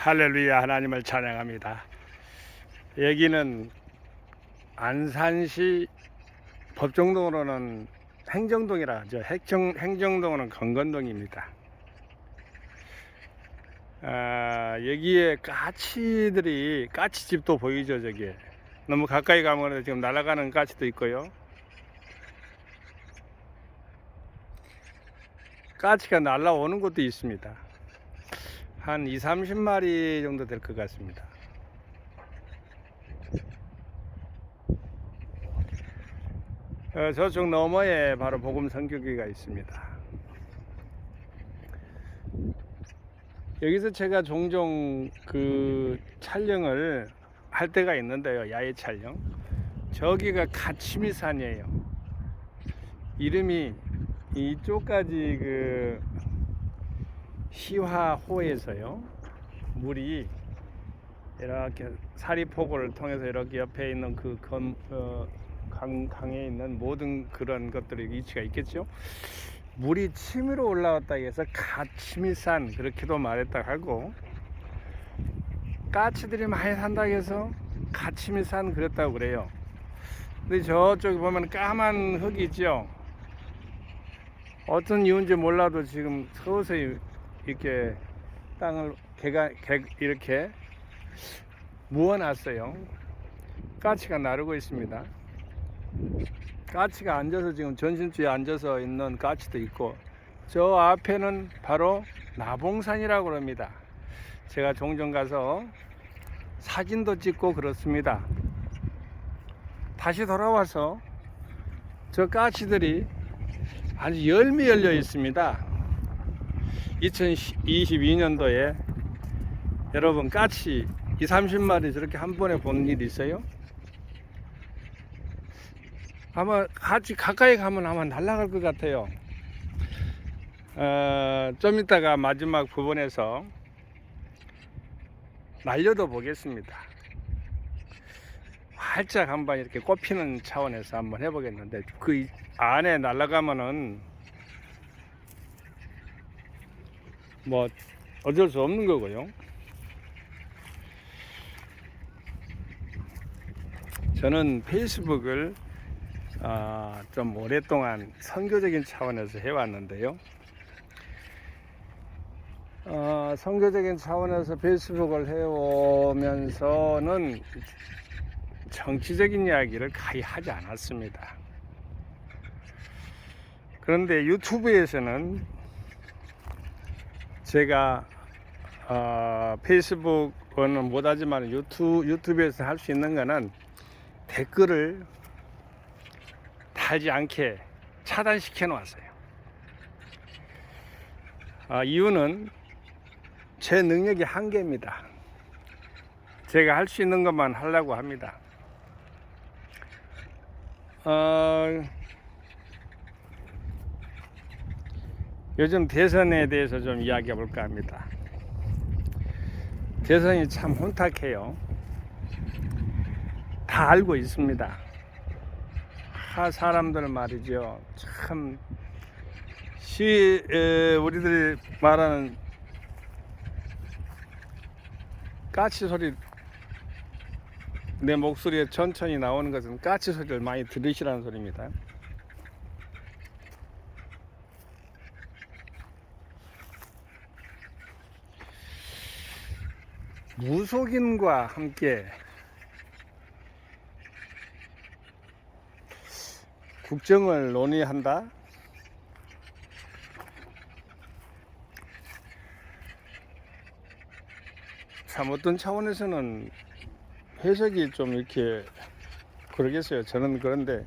할렐루야 하나님을 찬양합니다. 여기는 안산시 법정동으로는 행정동이라 하죠. 행정, 행정동은 건건동입니다. 아, 여기에 까치들이 까치집도 보이죠 저기 너무 가까이 가면 지금 날아가는 까치도 있고요 까치가 날아오는 곳도 있습니다 한 2, 30마리 정도 될 것 같습니다 어, 저쪽 너머에 바로 복음 선교기가 있습니다 여기서 제가 종종 그 촬영을 할 때가 있는데요. 야외 촬영. 저기가 가치미산이에요. 이름이 이쪽까지 그 시화호에서요. 물이 이렇게 사리포구를 통해서 이렇게 옆에 있는 그 건, 어, 강, 강에 있는 모든 그런 것들이 위치가 있겠죠. 물이 치밀어 올라왔다 해서 가치미산 그렇게도 말했다 하고 까치들이 많이 산다 해서 가치미산 그랬다고 그래요 근데 저쪽에 보면 까만 흙이 있죠 어떤 이유인지 몰라도 지금 서서히 이렇게 땅을 개가 개, 이렇게 무어놨어요 까치가 나르고 있습니다 까치가 앉아서 지금 전신주에 앉아서 있는 까치도 있고 저 앞에는 바로 나봉산이라고 그럽니다. 제가 종종 가서 사진도 찍고 그렇습니다. 다시 돌아와서 저 까치들이 아주 열미 열려 있습니다. 2022년도에 여러분 까치 2, 30마리 저렇게 한 번에 본일 있어요? 아마 같이 가까이 가면 아마 날아갈 것 같아요. 어, 좀 이따가 마지막 부분에서 날려도 보겠습니다. 활짝 한번 이렇게 꼽히는 차원에서 한번 해보겠는데 그 안에 날아가면은 뭐 어쩔 수 없는 거고요. 저는 페이스북을 어, 좀 오랫동안 선교적인 차원에서 해왔는데요. 어, 선교적인 차원에서 페이스북을 해오면서는 정치적인 이야기를 거의 하지 않았습니다. 그런데 유튜브에서는 제가 어, 페이스북은 못하지만 유튜, 유튜브에서 할 수 있는 거는 댓글을 달지 않게 차단시켜 놓았어요. 아, 이유는 제 능력이 한계입니다. 제가 할 수 있는 것만 하려고 합니다. 어, 요즘 대선에 대해서 좀 이야기해 볼까 합니다. 대선이 참 혼탁해요. 다 알고 있습니다. 하 사람들 말이죠. 참 시, 에, 우리들이 말하는 까치 소리 내 목소리에 천천히 나오는 것은 까치 소리를 많이 들으시라는 소리입니다. 무속인과 함께 국정을 논의한다? 참 어떤 차원에서는 해석이 좀 이렇게 그러겠어요. 저는 그런데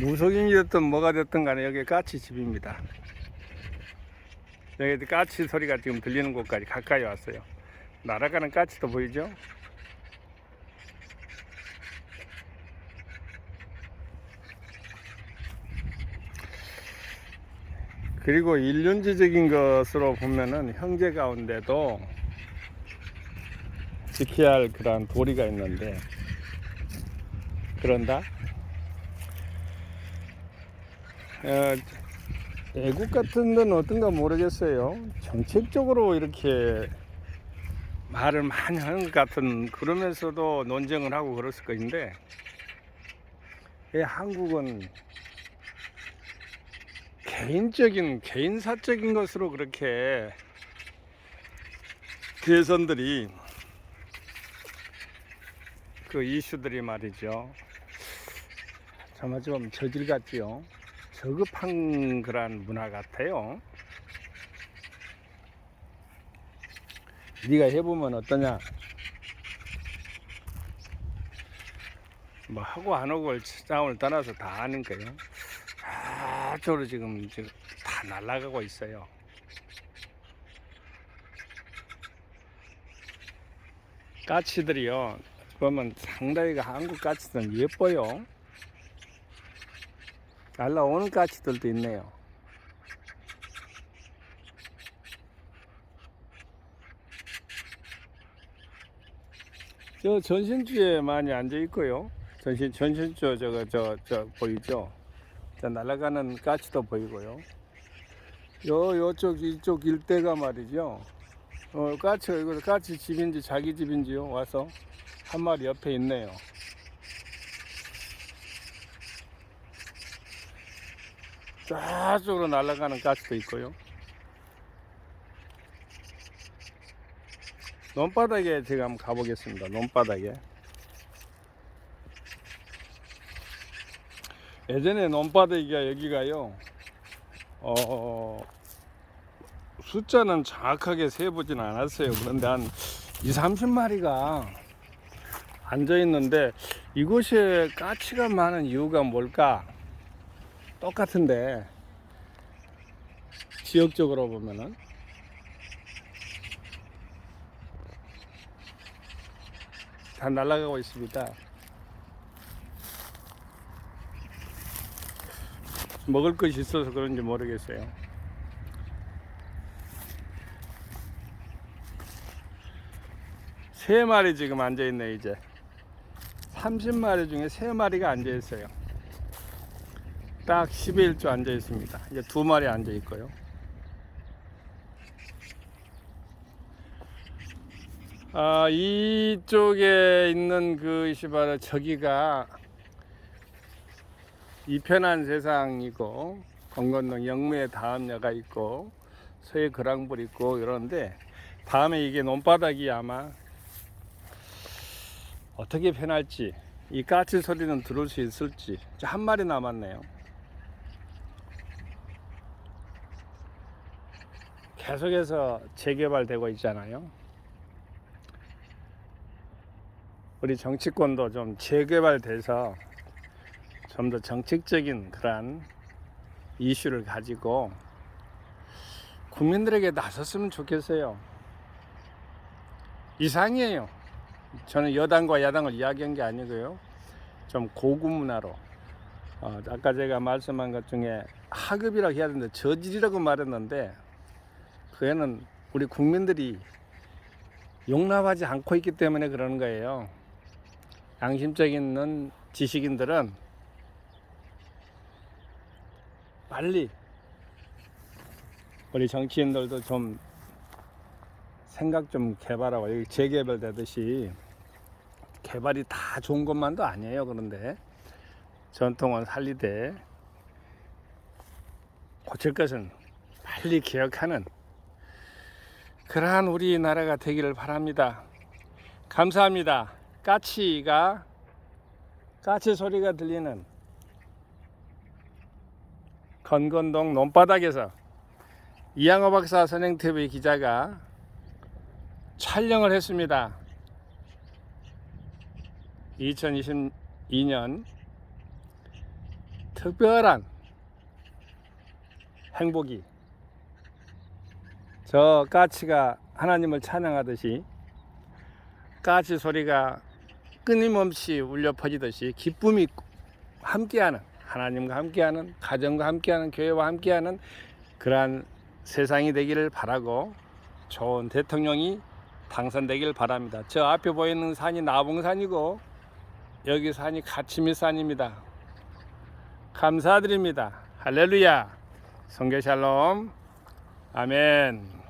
무속인이 됐든 뭐가 됐든 간에 여기 까치 집입니다. 여기 까치 소리가 지금 들리는 곳까지 가까이 왔어요. 날아가는 까치도 보이죠? 그리고 일륜지적인 것으로 보면은 형제 가운데도 지켜야 할 그러한 도리가 있는데 그런다 어, 애국 같은 데는 어떤가 모르겠어요. 정책적으로 이렇게 말을 많이 하는 것 같은 그러면서도 논쟁을 하고 그랬을 것인데 왜 한국은 개인적인 개인사적인 것으로 그렇게 대선들이 그 이슈들이 말이죠. 정말 좀 저질 같지요. 저급한 그런 문화 같아요. 네가 해보면 어떠냐? 뭐 하고 안 하고 싸움을 떠나서 다 아는 거예요. 지금, 지금 다 날아가고 있어요. 까치들이요. 보면 상당히 한국 까치들은 예뻐요. 날라오는 까치들도 있네요. 저 전신주에 많이 앉아 있고요. 전신 전신주 저거 저 저 보이죠? 저 날아가는 까치도 보이고요. 요 요쪽 이쪽 일대가 말이죠. 어 까치가 이거 까치 집인지 자기 집인지요 와서 한 마리 옆에 있네요. 저쪽으로 날아가는 가스도 있고요. 논바닥에 제가 한번 가보겠습니다. 논바닥에. 예전에 논바닥이가 여기가요. 어, 숫자는 정확하게 세보진 않았어요. 그런데 한 2, 30마리가 앉아 있는데 이곳에 까치가 많은 이유가 뭘까? 똑같은데 지역적으로 보면은 다 날아가고 있습니다. 먹을 것이 있어서 그런지 모르겠어요. 세 마리 지금 앉아 있네 이제. 30마리 중에 세 마리가 앉아 있어요. 딱 11조 앉아 있습니다. 이제 두 마리 앉아 있고요. 아, 이쪽에 있는 그 이시바라 저기가 이편한 세상이고 건건동 영무의 다음야가 있고 서해 그랑불 있고 이러는데 다음에 이게 논바닥이 아마 어떻게 변할지 이 까치 소리는 들을 수 있을지 한 마리 남았네요. 계속해서 재개발되고 있잖아요. 우리 정치권도 좀 재개발돼서 좀 더 정책적인 그런 이슈를 가지고 국민들에게 나섰으면 좋겠어요. 이상이에요. 저는 여당과 야당을 이야기한 게 아니고요. 좀 고급 문화로 어, 아까 제가 말씀한 것 중에 하급이라고 해야 되는데 저질이라고 말했는데 그애는 우리 국민들이 용납하지 않고 있기 때문에 그러는 거예요. 양심적 있는 지식인들은 빨리 우리 정치인들도 좀 생각 좀 개발하고 여기 재개발 되듯이 개발이 다 좋은 것만도 아니에요. 그런데 전통을 살리되 고칠 것은 빨리 개혁하는 그러한 우리나라가 되기를 바랍니다. 감사합니다. 까치가 까치 소리가 들리는 건건동 논바닥에서 이양호 박사 선행 TV 기자가 촬영을 했습니다. 2022년 특별한 행복이 저 까치가 하나님을 찬양하듯이 까치 소리가 끊임없이 울려 퍼지듯이 기쁨이 함께하는 하나님과 함께하는 가정과 함께하는 교회와 함께하는 그러한 세상이 되기를 바라고 좋은 대통령이 당선되길 바랍니다. 저 앞에 보이는 산이 나봉산이고 여기 산이 가치미산입니다. 감사드립니다. 할렐루야. 성계 샬롬. 아멘.